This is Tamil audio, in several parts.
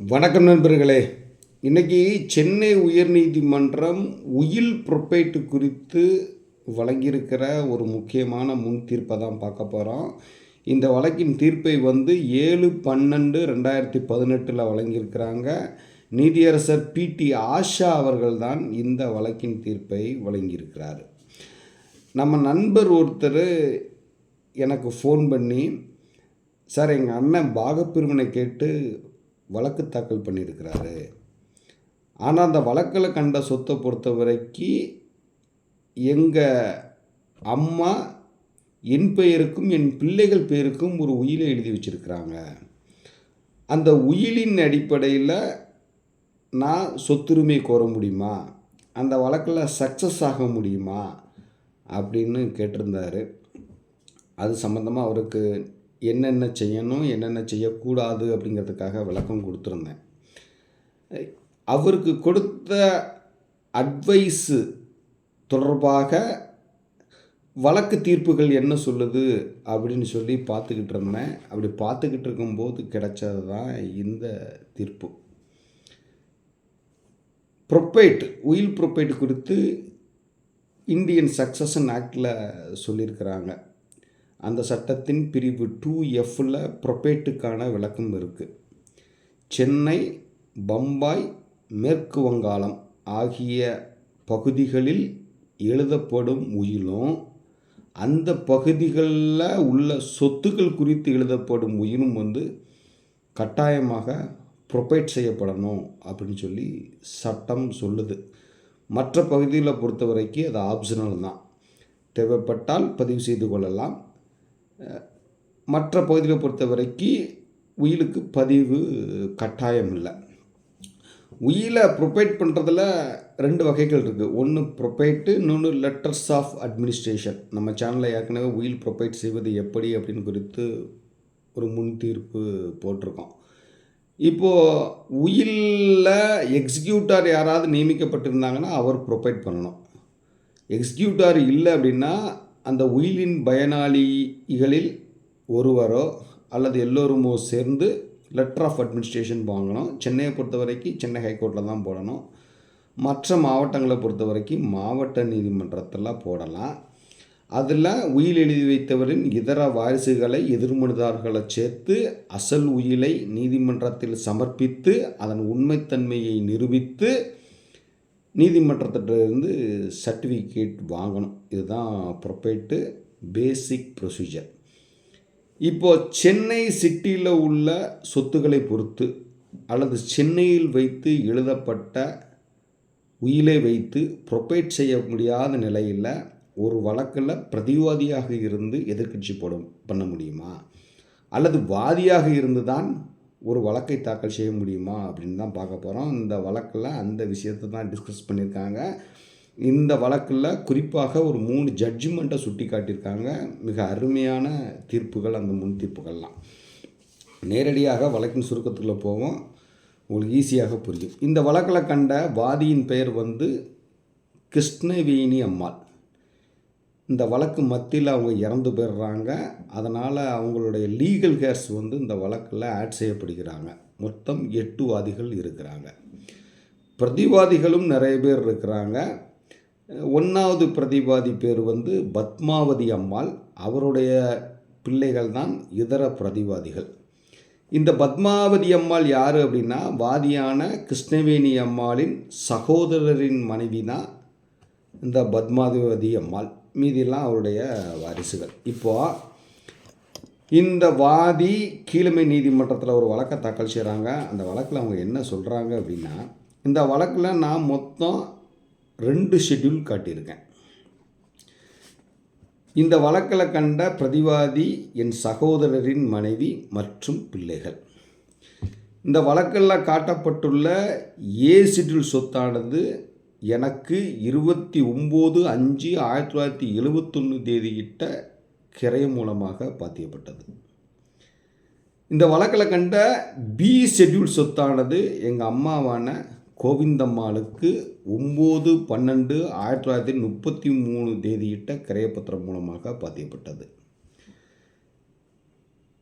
வணக்கம் நண்பர்களே. இன்றைக்கி சென்னை உயர்நீதிமன்றம் உயில் ப்ரொப்பேட்டு குறித்து வழங்கியிருக்கிற ஒரு முக்கியமான முன் தீர்ப்பை தான் பார்க்க போகிறோம் இந்த வழக்கின் தீர்ப்பை வந்து ஏழு பன்னெண்டு ரெண்டாயிரத்தி பதினெட்டில் வழங்கியிருக்கிறாங்க. நீதியரசர் பிடி ஆஷா அவர்கள்தான் இந்த வழக்கின் தீர்ப்பை வழங்கியிருக்கிறார். நம்ம நண்பர் ஒருத்தர் எனக்கு ஃபோன் பண்ணி சார் எங்கள் அண்ணன் பாகப்பிரிவினை கேட்டு வழக்கு தாக்கல் பண்ணியிருக்கிறாரு. ஆனால் அந்த வழக்கில் கண்ட சொத்தை பொறுத்த வரைக்கும் எங்கள் அம்மா என் பெயருக்கும் என் பிள்ளைகள் பெயருக்கும் ஒரு உயிலை எழுதி வச்சிருக்கிறாங்க. அந்த உயிலின் அடிப்படையில் நான் சொத்துரிமை கோர முடியுமா? அந்த வழக்கில் சக்ஸஸ் ஆக முடியுமா? அப்படின்னு கேட்டிருந்தாரு. அது சம்மந்தமாக அவருக்கு என்னென்ன செய்யணும் என்னென்ன செய்யக்கூடாது அப்படிங்கிறதுக்காக விளக்கம் கொடுத்துருந்தேன். அவருக்கு கொடுத்த அட்வைஸு தொடர்பாக வழக்கு தீர்ப்புகள் என்ன சொல்லுது அப்படின்னு சொல்லி பார்த்துக்கிட்டு இருந்தேன். அப்படி பார்த்துக்கிட்டு இருக்கும்போது கிடைச்சது தான் இந்த தீர்ப்பு. ப்ரொப்பேட் உயில் ப்ரொப்பேட் குறித்து இந்தியன் சக்சஷன் ஆக்டில் சொல்லியிருக்கிறாங்க. அந்த சட்டத்தின் பிரிவு டூ எஃப்பில் ப்ரொபேட்டுக்கான விளக்கம் இருக்குது சென்னை பம்பாய் மேற்கு வங்காளம் ஆகிய பகுதிகளில் எழுதப்படும் உயிலும் அந்த பகுதிகளில் உள்ள சொத்துக்கள் குறித்து எழுதப்படும் உயிரும் வந்து கட்டாயமாக ப்ரொபைட் செய்யப்படணும் அப்படின்னு சொல்லி சட்டம் சொல்லுது. மற்ற பகுதியில் பொறுத்த வரைக்கும் அது ஆப்ஷனல் தான். தேவைப்பட்டால் பதிவு செய்து கொள்ளலாம். மற்ற பகுதியில் பொறுத்த வரைக்கும் உயிலுக்கு பதிவு கட்டாயம் இல்லை உயிலை ப்ரொபைட் பண்ணுறதுல ரெண்டு வகைகள் இருக்குது ஒன்று ப்ரொபைட்டு இன்னொன்று லெட்டர்ஸ் ஆஃப் அட்மினிஸ்ட்ரேஷன் நம்ம சேனலில் ஏற்கனவே உயில் ப்ரொபைட் செய்வது எப்படி அப்படின்னு குறித்து ஒரு முன் தீர்ப்பு போட்டிருக்கோம். இப்போது உயிலில் எக்ஸிக்யூட்டார் யாராவது நியமிக்கப்பட்டிருந்தாங்கன்னா அவர் ப்ரொபைட் பண்ணணும். எக்ஸிக்யூட்டார் இல்லை அப்படின்னா அந்த உயிலின் பயனாளிகளில் ஒருவரோ அல்லது எல்லோருமோ சேர்ந்து லெட்டர் ஆஃப் அட்மினிஸ்ட்ரேஷன் வாங்கணும். சென்னையை பொறுத்த வரைக்கும் சென்னை ஹைகோர்ட்டில் தான் போடணும். மற்ற மாவட்டங்களை பொறுத்த வரைக்கும் மாவட்ட நீதிமன்றத்தில் போடலாம். அதில் உயில் எழுதி வைத்தவரின் இதர வாரிசுகளை எதிர்மனுதார்களை சேர்த்து அசல் உயிலை நீதிமன்றத்தில் சமர்ப்பித்து அதன் உண்மைத்தன்மையை நிரூபித்து நீதிமன்றத்திட்டிருந்து சர்டிஃபிகேட் வாங்கணும். இதுதான் ப்ரொப்பேட்டு பேசிக் ப்ரொசீஜர் இப்போது சென்னை சிட்டியில் உள்ள சொத்துக்களை பொறுத்து அல்லது சென்னையில் வைத்து எழுதப்பட்ட உயிலை வைத்து ப்ரொப்பேட் செய்ய முடியாத நிலையில் ஒரு வழக்கில் பிரதிவாதியாக இருந்து எதிர்கட்சி போட பண்ண முடியுமா? அல்லது வாதியாக இருந்து தான் ஒரு வழக்கை தாக்கல் செய்ய முடியுமா அப்படின்னு தான் பார்க்க போகிறோம் இந்த வழக்கில் அந்த விஷயத்தை தான் டிஸ்கஸ் பண்ணியிருக்காங்க. இந்த வழக்கில் குறிப்பாக ஒரு மூணு ஜட்ஜ்மெண்ட்டை சுட்டி காட்டியிருக்காங்க மிக அருமையான தீர்ப்புகள் அந்த முன் தீர்ப்புகள்லாம். நேரடியாக வழக்கின் சுருக்கத்துக்குள்ளே போவோம். உங்களுக்கு ஈஸியாக புரியும். இந்த வழக்கில் கண்ட வாதியின் பெயர் வந்து கிருஷ்ணவேணி அம்மாள். இந்த வழக்கு மத்தியில் அவங்க இறந்து போயிடுறாங்க. அதனால் அவங்களுடைய லீகல் கேர்ஸ் வந்து இந்த வழக்கில் ஆட் செய்யப்படுகிறாங்க. மொத்தம் எட்டு வாதிகள் இருக்கிறாங்க. பிரதிவாதிகளும் நிறைய பேர் இருக்கிறாங்க. ஒன்றாவது பிரதிவாதி பேர் வந்து பத்மாவதி அம்மாள். அவருடைய பிள்ளைகள் தான் இதர பிரதிவாதிகள். இந்த பத்மாவதி அம்மாள் யார் அப்படின்னா வாதியான கிருஷ்ணவேணி அம்மாளின் சகோதரரின் மனைவி தான் இந்த பத்மாவதி அம்மாள். மீதியெல்லாம் அவருடைய வாரிசுகள். இப்போது இந்த வாதி கீழமை நீதிமன்றத்தில் ஒரு வழக்கை தாக்கல் செய்கிறாங்க அந்த வழக்கில் அவங்க என்ன சொல்கிறாங்க அப்படின்னா இந்த வழக்கில் நான் மொத்தம் ரெண்டு ஷெட்யூல் காட்டியிருக்கேன். இந்த வழக்கில் கண்ட பிரதிவாதி என் சகோதரரின் மனைவி மற்றும் பிள்ளைகள். இந்த வழக்கில் காட்டப்பட்டுள்ள ஏ ஷெட்யூல் சொத்தானது எனக்கு இருபத்தி ஒம்பது அஞ்சு ஆயிரத்தி தொள்ளாயிரத்தி எழுபத்தொன்று தேதியிட்ட கிரை மூலமாக பாத்தியப்பட்டது. இந்த வழக்கில் கண்ட பி ஷெட்யூல் சொத்தானது எங்கள் அம்மாவான கோவிந்தம்மாளுக்கு ஒம்பது பன்னெண்டு ஆயிரத்தி தொள்ளாயிரத்தி முப்பத்தி மூணு தேதியிட்ட கிரையப்பத்திரம் மூலமாக பாத்தியப்பட்டது.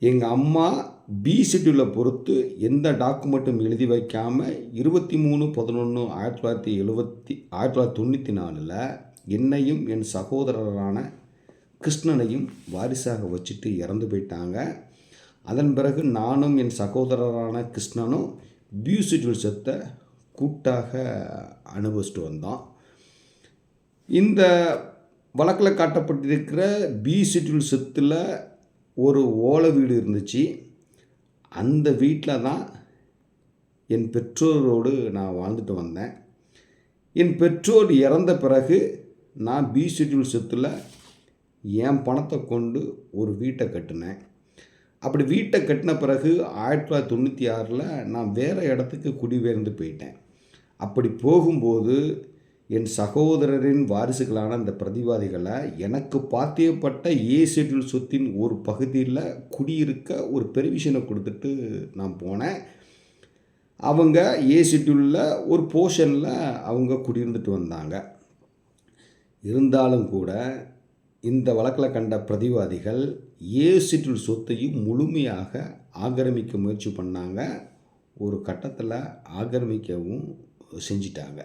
எங்கள் அம்மா பி ஷெட்யூலை பொறுத்து எந்த டாக்குமெண்ட்டும் எழுதி வைக்காமல் இருபத்தி மூணு பதினொன்று ஆயிரத்தி தொள்ளாயிரத்தி எழுபத்தி ஆயிரத்தி தொள்ளாயிரத்தி தொண்ணூற்றி நாலில் என்னையும் என் சகோதரரான கிருஷ்ணனையும் வாரிசாக வச்சுட்டு இறந்து போயிட்டாங்க. அதன் பிறகு நானும் என் சகோதரரான கிருஷ்ணனும் பி ஷெட்யூல் சொத்தை கூட்டாக அனுபவிச்சுட்டு வந்தோம். இந்த வழக்கில் காட்டப்பட்டிருக்கிற பி ஷெட்யூல் சொத்தில் ஒரு ஓலை வீடு இருந்துச்சு. அந்த வீட்டில் தான் என் பெற்றோரோடு நான் வாழ்ந்துட்டு வந்தேன். என் பெற்றோர் இறந்த பிறகு நான் பி ஷெட்யூல் சொத்தில் என் பணத்தை கொண்டு ஒரு வீட்டை கட்டினேன். அப்படி வீட்டை கட்டின பிறகு ஆயிரத்தி தொள்ளாயிரத்தி தொண்ணூற்றி ஆறில் நான் வேறு இடத்துக்கு குடிபெயர்ந்து போயிட்டேன். அப்படி போகும்போது என் சகோதரரின் வாரிசுகளான அந்த பிரதிவாதிகளை எனக்கு பாத்தியப்பட்ட ஏ ஷெட்யூல் சொத்தின் ஒரு பகுதியில் குடியிருக்க ஒரு பெர்மிஷனை கொடுத்துட்டு நான் போனேன். அவங்க ஏ ஷெட்யூலில் ஒரு போர்ஷனில் அவங்க குடியிருந்துட்டு வந்தாங்க. இருந்தாலும் கூட இந்த வழக்கில் கண்ட பிரதிவாதிகள் ஏ ஷெட்யூல் சொத்தையும் முழுமையாக ஆக்கிரமிக்க முயற்சி பண்ணாங்க. ஒரு கட்டத்தில் ஆக்கிரமிக்கவும் செஞ்சிட்டாங்க.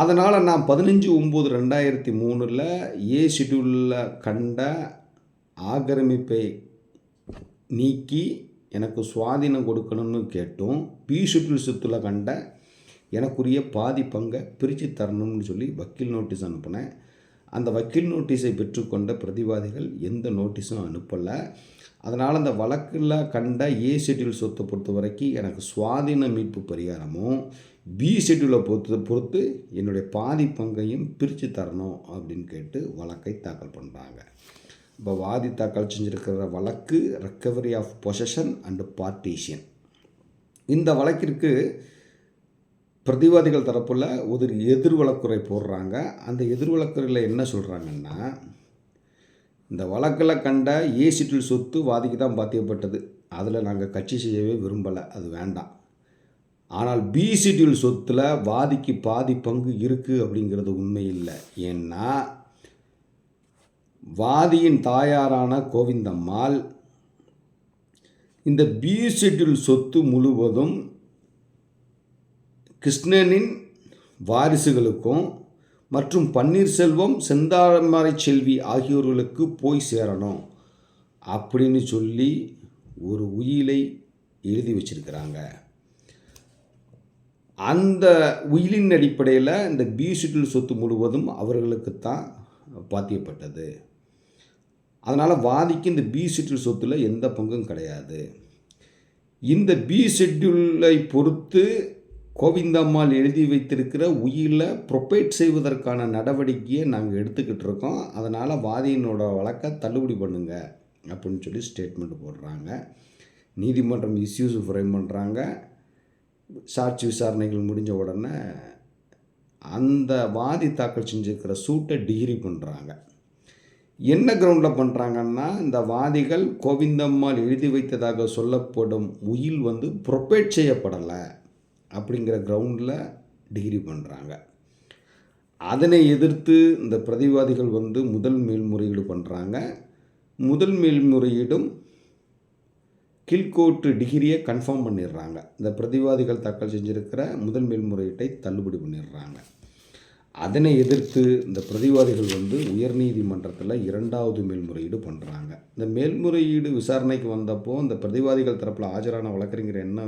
அதனால் நான் பதினஞ்சு ஒம்பது ரெண்டாயிரத்தி மூணில் ஏ ஷெட்யூலில் கண்ட ஆக்கிரமிப்பை நீக்கி எனக்கு சுவாதீனம் கொடுக்கணும்னு கேட்டும். பி ஷெட்யூல் சொத்தில் கண்ட எனக்குரிய பாதி பங்கை பிரித்து தரணும்னு சொல்லி வக்கீல் நோட்டீஸ் அனுப்பினேன். அந்த வக்கீல் நோட்டீஸை பெற்றுக்கொண்ட பிரதிவாதிகள் எந்த நோட்டீஸும் அனுப்பலை. அதனால் அந்த வழக்கில் கண்ட ஏ ஷெட்யூல் சொத்தை பொறுத்த வரைக்கும் எனக்கு சுவாதீன மீட்பு பரிகாரமும் பி ஷெட்யூலை பொறுத்து பொறுத்து என்னுடைய பாதி பங்கையும் பிரித்து தரணும் அப்படின்னு கேட்டு வழக்கை தாக்கல் பண்ணுறாங்க இப்போ வாதி தாக்கல் செஞ்சுருக்கிற வழக்கு recovery of possession and partition இந்த வழக்கிற்கு பிரதிவாதிகள் தரப்பில் ஒரு எதிர் வழக்குரை போடுறாங்க. அந்த எதிர் வழக்குறையில் என்ன சொல்கிறாங்கன்னா இந்த வழக்கில் கண்ட ஏசிட்டில் சொத்து வாதிக்கு தான் பாத்தியப்பட்டது. அதில் நாங்கள் கட்சி செய்யவே விரும்பலை. அது வேண்டாம். ஆனால் பிசிடியூல் சொத்தில் வாதிக்கு பாதி பங்கு இருக்குது அப்படிங்கிறது உண்மை இல்லை ஏன்னா வாதியின் தாயாரான கோவிந்தம்மாள் இந்த பி சொத்து முழுவதும் கிருஷ்ணனின் வாரிசுகளுக்கும் மற்றும் பன்னீர்செல்வம் செந்தாமரை செல்வி ஆகியோர்களுக்கு போய் சேரணும் அப்படின்னு சொல்லி ஒரு உயிலை எழுதி வச்சிருக்கிறாங்க. அந்த உயிலின் அடிப்படையில் இந்த பி சொத்து முழுவதும் அவர்களுக்குத்தான் பாத்தியப்பட்டது. அதனால் வாதிக்கு இந்த பி ஷெட்யூல் சொத்தில் எந்த பங்கும் கிடையாது. இந்த பி ஷெட்யூலை பொறுத்து கோவிந்தம்மாள் எழுதி வைத்திருக்கிற உயிரில் ப்ரொபேட் செய்வதற்கான நடவடிக்கையை நாங்கள் எடுத்துக்கிட்டு இருக்கோம். அதனால் வாதியினோட வழக்கை தள்ளுபடி பண்ணுங்க அப்படின்னு சொல்லி ஸ்டேட்மெண்ட் போடுறாங்க. நீதிமன்றம் இஸ்யூஸ் ஃப்ரேம் பண்ணுறாங்க சாட்சி விசாரணைகள் முடிஞ்ச உடனே அந்த வாதி தாக்கல் செஞ்சுருக்கிற சூட்டை டிகிரி பண்ணுறாங்க என்ன கிரவுண்டில் பண்ணுறாங்கன்னா இந்த வாதிகள் கோவிந்தம்மாள் எழுதி வைத்ததாக சொல்லப்படும் உயில் வந்து ப்ரொபேட் செய்யப்படலை. அப்படிங்கிற கிரவுண்டில் டிகிரி பண்ணுறாங்க அதனை எதிர்த்து இந்த பிரதிவாதிகள் வந்து முதல் மேல்முறையீடு பண்ணுறாங்க முதல் மேல்முறையீடும் கீழ்கோர்ட்டு டிகிரியை கன்ஃபார்ம் பண்ணிடுறாங்க. இந்த பிரதிவாதிகள் தாக்கல் செஞ்சுருக்கிற முதல் மேல்முறையீட்டை தள்ளுபடி பண்ணிடுறாங்க. அதனை எதிர்த்து இந்த பிரதிவாதிகள் வந்து உயர்நீதிமன்றத்தில் இரண்டாவது மேல்முறையீடு பண்ணுறாங்க இந்த மேல்முறையீடு விசாரணைக்கு வந்தப்போ இந்த பிரதிவாதிகள் தரப்பில் ஆஜரான வழக்கறிஞர் என்ன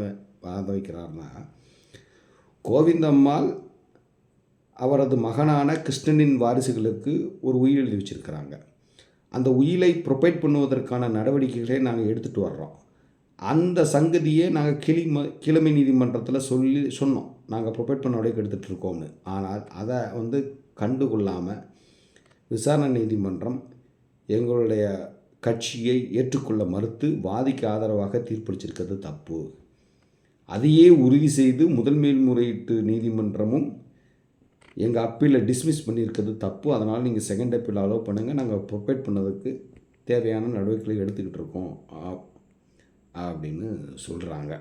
வாத வைக்கிறார்னா கோவிந்தம்மாள் அவரது மகனான கிருஷ்ணனின் வாரிசுகளுக்கு ஒரு உயிர் எழுதி வச்சுருக்கிறாங்க. அந்த உயிலை ப்ரொபைட் பண்ணுவதற்கான நடவடிக்கைகளை நாங்கள் எடுத்துகிட்டு வர்றோம். அந்த சங்கதியை நாங்கள் கிளி ம கிழமை நீதிமன்றத்தில் சொல்லி சொன்னோம். நாங்கள் ப்ரொபைட் பண்ண வரைக்கும் எடுத்துகிட்டு இருக்கோம்னு. ஆனால் அதை வந்து கண்டுகொள்ளாமல் விசாரணை நீதிமன்றம் எங்களுடைய கட்சியை ஏற்றுக்கொள்ள மறுத்து வாதிக்கு ஆதரவாக தீர்ப்பளிச்சிருக்கிறது தப்பு. அதையே உறுதி செய்து முதல் மேல்முறையீட்டு நீதிமன்றமும் எங்கள் அப்பீலை டிஸ்மிஸ் பண்ணியிருக்கிறது தப்பு. அதனால் நீங்கள் செகண்ட் அப்பீல் அலோவ் பண்ணுங்கள் நாங்கள் ப்ரொவைட் பண்ணதுக்கு தேவையான நடவடிக்கைகளை எடுத்துக்கிட்டு இருக்கோம். அப்படின்னு சொல்கிறாங்க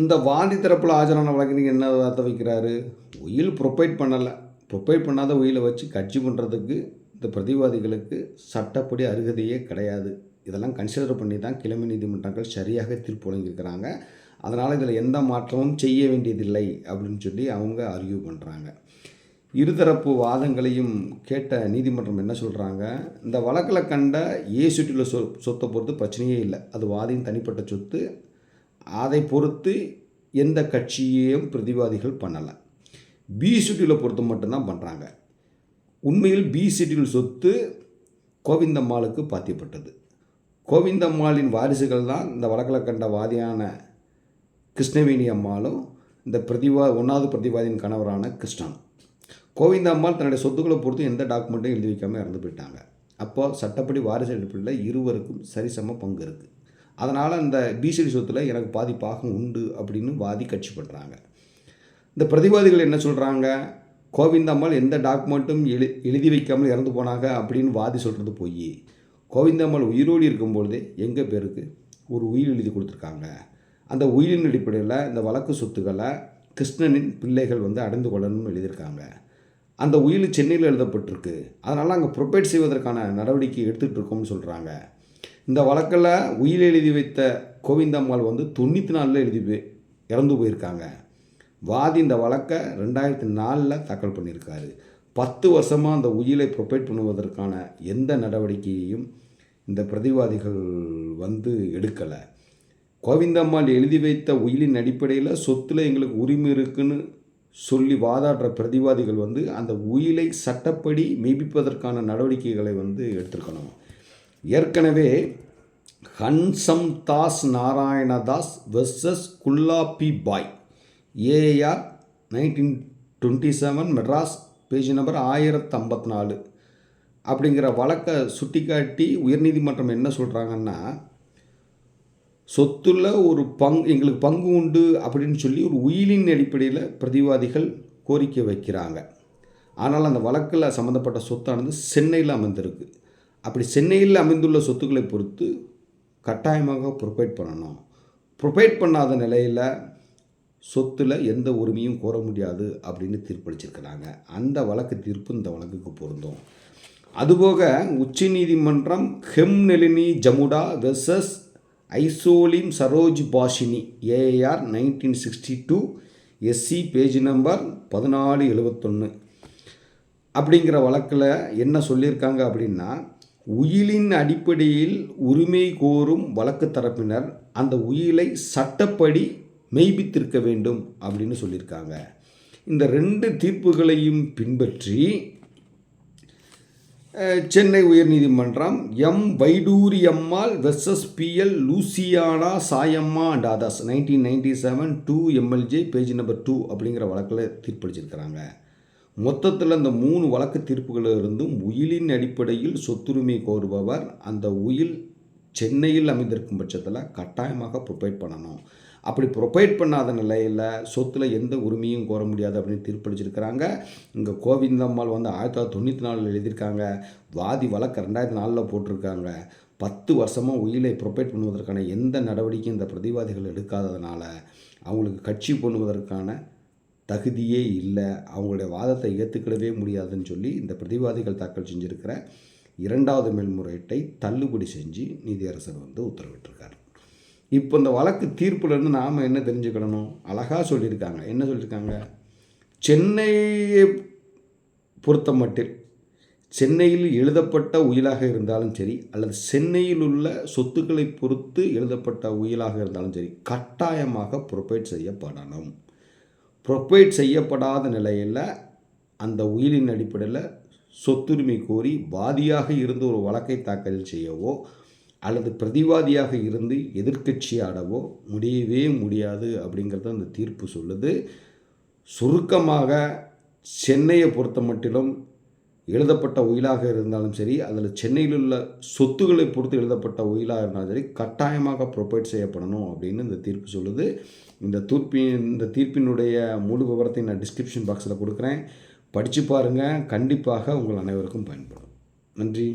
இந்த வாந்தி தரப்பில் ஆஜரான வழக்கறிஞர் என்ன வார்த்தை வைக்கிறாரு? உயில் ப்ரொவைட் பண்ணலை. ப்ரொவைட் பண்ணாத உயிலை வச்சு கட்சி பண்ணுறதுக்கு இந்த பிரதிவாதிகளுக்கு சட்டப்படி அருகதையே கிடையாது. இதெல்லாம் கன்சிடர் பண்ணி தான் கிழமை நீதிமன்றங்கள் சரியாக தீர்ப்பு வழங்கியிருக்கிறாங்க. அதனால் இதில் எந்த மாற்றமும் செய்ய வேண்டியதில்லை அப்படின்னு சொல்லி அவங்க அர்கியூ பண்ணுறாங்க இருதரப்பு வாதங்களையும் கேட்ட நீதிமன்றம் என்ன சொல்கிறாங்க இந்த வழக்கில் கண்ட ஏ சுற்றியுள்ள சொ சொத்தை பொறுத்து பிரச்சனையே இல்லை. அது வாதியின் தனிப்பட்ட சொத்து. அதை பொறுத்து எந்த கட்சியையும் பிரதிவாதிகள் பண்ணலை. பி சுற்றியுள்ள பொறுத்து மட்டும்தான் பண்ணுறாங்க உண்மையில் பி சிட்டியில் சொத்து கோவிந்தம்மாளுக்கு பாத்தியப்பட்டது. கோவிந்தம்மாளின் வாரிசுகள் தான் இந்த வடக்கில் கண்ட வாதியான கிருஷ்ணவேணி அம்மாளும் இந்த பிரதிவா ஒன்றாவது பிரதிவாதியின் கணவரான கிருஷ்ணன். கோவிந்தம்மாள் தன்னுடைய சொத்துக்களை பொறுத்து எந்த டாக்குமெண்ட்டும் எழுதி வைக்காமல் இறந்து போயிட்டாங்க. அப்போ சட்டப்படி வாரிசு எடுப்பில் இருவருக்கும் சரிசம பங்கு இருக்குது அதனால் இந்த பிசிடி சொத்தில் எனக்கு பாதி பாகம் உண்டு அப்படின்னு வாதி கட்சி பண்ணுறாங்க இந்த பிரதிவாதிகள் என்ன சொல்கிறாங்க கோவிந்தம்மாள் எந்த டாக்குமெண்ட்டும் எழு எழுதி வைக்காமல் இறந்து போனாங்க அப்படின்னு வாதி சொல்கிறது போய். கோவிந்தம்மாள் உயிரோடு இருக்கும்பொழுதே எங்கள் பேருக்கு ஒரு உயிர் எழுதி கொடுத்துருக்காங்க. அந்த உயிரின் அடிப்படையில் இந்த வழக்கு சொத்துக்களை கிருஷ்ணனின் பிள்ளைகள் வந்து அடைந்து கொள்ளணும்னு எழுதியிருக்காங்க. அந்த உயில் சென்னையில் எழுதப்பட்டிருக்கு. அதனால் அங்கே ப்ரொபேட் செய்வதற்கான நடவடிக்கை எடுத்துகிட்டு இருக்கோம்னு சொல்கிறாங்க இந்த வழக்கில் உயில் எழுதி வைத்த கோவிந்தம்மாள் வந்து தொண்ணூற்றி நாலில் எழுதி போய் இறந்து போயிருக்காங்க. வாதி இந்த வழக்கை ரெண்டாயிரத்தி நாலில் தாக்கல் பண்ணியிருக்காரு. பத்து வருஷமாக அந்த உயிலை ப்ரொபேட் பண்ணுவதற்கான எந்த நடவடிக்கையையும் இந்த பிரதிவாதிகள் வந்து எடுக்கலை. கோவிந்தம்மாள் எழுதி வைத்த உயிலின் அடிப்படையில் சொத்தில் எங்களுக்கு உரிமை இருக்குன்னு சொல்லி வாதாடுற பிரதிவாதிகள் வந்து அந்த உயிலை சட்டப்படி மெய்ப்பிப்பதற்கான நடவடிக்கைகளை வந்து எடுத்திருக்கணும். ஏற்கனவே ஹன்சம் தாஸ் நாராயணதாஸ் வெர்சஸ் குல்லாப்பி பாய் AR nineteen twenty seven Madras page number ஆயிரத்து ஐம்பத்தி நாலு அப்படிங்கிற வழக்கை சுட்டிக்காட்டி உயர்நீதிமன்றம் என்ன சொல்கிறாங்கன்னா சொத்துல ஒரு பங் எங்களுக்கு பங்கு உண்டு அப்படின்னு சொல்லி ஒரு உயிலின் அடிப்படையில் பிரதிவாதிகள் கோரிக்கை வைக்கிறாங்க. ஆனால் அந்த வழக்கில் சம்மந்தப்பட்ட சொத்தானது சென்னையில் அமைந்திருக்கு. அப்படி சென்னையில் அமைந்துள்ள சொத்துக்களை பொறுத்து கட்டாயமாக ப்ரொபைட் பண்ணணும். ப்ரொபைட் பண்ணாத நிலையில் சொத்தில் எந்த உரிமையும் கோர முடியாது அப்படின்னு தீர்ப்பளிச்சிருக்கிறாங்க. அந்த வழக்கு தீர்ப்பு இந்த வழக்குக்கு பொருந்தும். அதுபோக உச்சநீதிமன்றம் Hem Nalini ஜமுடா versus ஐசோலிம் Saroj Bashini AR nineteen sixty two SC page number பதினாலு எழுபத்தொன்று அப்படிங்கிற வழக்கில் என்ன சொல்லியிருக்காங்க அப்படின்னா உயிலின் அடிப்படையில் உரிமை கோரும் வழக்கு தரப்பினர் அந்த உயிலை சட்டப்படி மெய்ப்பித்திருக்க வேண்டும் அப்படின்னு சொல்லியிருக்காங்க. இந்த ரெண்டு தீர்ப்புகளையும் பின்பற்றி சென்னை உயர்நீதிமன்றம் M Vaiduri Ammal versus PL Louisiana Sayamma and others nineteen ninety seven two MLJ page number two அப்படிங்கிற வழக்கில் தீர்ப்பளிச்சிருக்கிறாங்க. மொத்தத்தில் அந்த மூணு வழக்கு தீர்ப்புகளில் இருந்தும் உயிலின் அடிப்படையில் சொத்துரிமை கோருபவர் அந்த உயில் சென்னையில் அமைந்திருக்கும் பட்சத்தில் கட்டாயமாக ப்ரொவைட் பண்ணணும். அப்படி ப்ரொவைட் பண்ணாத நிலையில் சொத்தில் எந்த உரிமையும் கோர முடியாது அப்படின்னு தீர்ப்பளிச்சிருக்கிறாங்க. இங்கே கோவிந்தம்மாள் வந்து ஆயிரத்தி தொள்ளாயிரத்தி தொண்ணூற்றி நாலில் எழுதியிருக்காங்க. வாதி வழக்கு ரெண்டாயிரத்தி நாலில் போட்டிருக்காங்க. பத்து வருஷமாக உயிரை ப்ரொவைட் பண்ணுவதற்கான எந்த நடவடிக்கையும் இந்த பிரதிவாதிகள் எடுக்காததுனால அவங்களுக்கு கட்சி பண்ணுவதற்கான தகுதியே இல்லை. அவங்களுடைய வாதத்தை ஏற்றுக்கிடவே முடியாதுன்னு சொல்லி இந்த பிரதிவாதிகள் தாக்கல் செஞ்சுருக்கிற இரண்டாவது மேல்முறையீட்டை தள்ளுபடி செஞ்சு நீதியரசர் வந்து உத்தரவிட்டிருக்கார். இப்போ இந்த வழக்கு தீர்ப்புலேருந்து நாம் என்ன தெரிஞ்சுக்கிடணும் அழகாக சொல்லியிருக்காங்க. என்ன சொல்லியிருக்காங்க? சென்னையை பொறுத்த மட்டில் சென்னையில் எழுதப்பட்ட உயிலாக இருந்தாலும் சரி அல்லது சென்னையில் உள்ள சொத்துக்களை பொறுத்து எழுதப்பட்ட உயிலாக இருந்தாலும் சரி கட்டாயமாக ப்ரொபைட் செய்யப்படணும். ப்ரொபைட் செய்யப்படாத நிலையில் அந்த உயிலின் அடிப்படையில் சொத்துரிமை கோரி பாதியாக இருந்து ஒரு வழக்கை தாக்கல் செய்யவோ அல்லது பிரதிவாதியாக இருந்து எதிர்க்கட்சியாடவோ முடியவே முடியாது அப்படிங்கிறத அந்த தீர்ப்பு சொல்லுது. சுருக்கமாக சென்னையை பொறுத்த மட்டிலும் எழுதப்பட்ட ஒயிலாக இருந்தாலும் சரி அதில் சென்னையில் உள்ள சொத்துக்களை பொறுத்து எழுதப்பட்ட ஒயிலாக இருந்தாலும் சரி கட்டாயமாக ப்ரொவைட் செய்யப்படணும் அப்படின்னு இந்த தீர்ப்பு சொல்லுது. இந்த தீர்ப்பின் இந்த தீர்ப்பினுடைய முழு விவரத்தை நான் டிஸ்கிரிப்ஷன் பாக்ஸில் கொடுக்குறேன். படித்து பாருங்கள் கண்டிப்பாக உங்கள் அனைவருக்கும் பயன்படும். நன்றி.